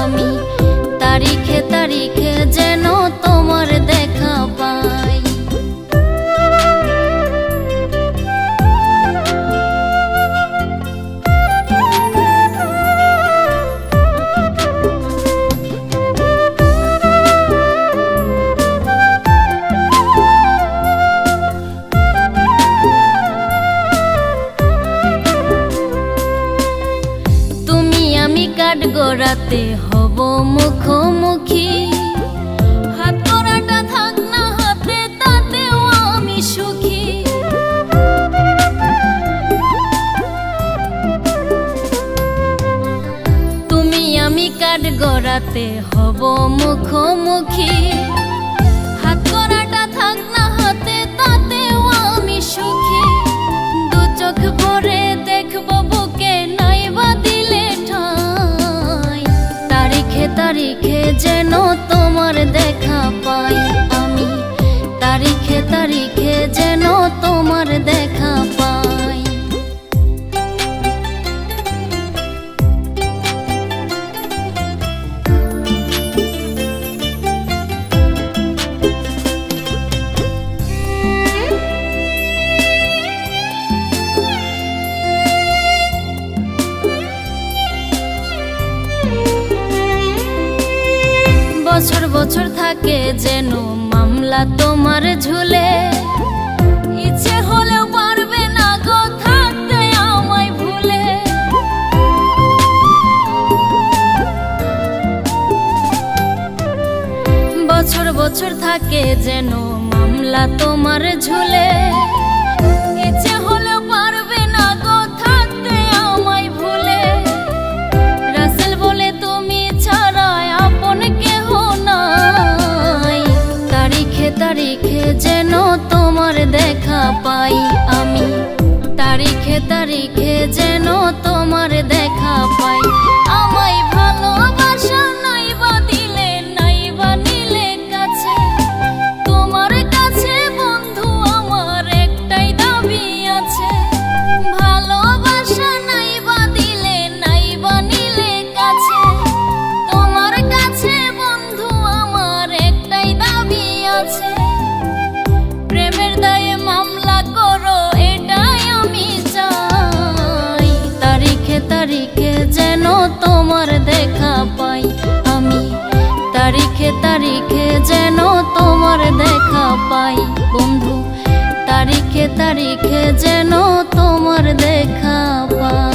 আমি তারিখ গড়াতে হব মুখোমুখি। সুখী। তুমি আমি গড়াতে হব মুখোমুখি? আমি তারিখে তারিখে যেন তোমার দেখা বছর বছর থাকে যেন মামলা তোমার ঝুলে। ইচ্ছে হলেও পারবে না গো, থাকতে আমায় ভুলে। বছর বছর থাকে যেন মামলা তোমার ঝুলে। যেন তোমার দেখা পাই আমি। তারিখে তারিখে যেন তোমার দেখা পাই। তারিখে যেন তোমার দেখা পাই বন্ধু। তারিখে তারিখে যেন তোমার দেখা পাই।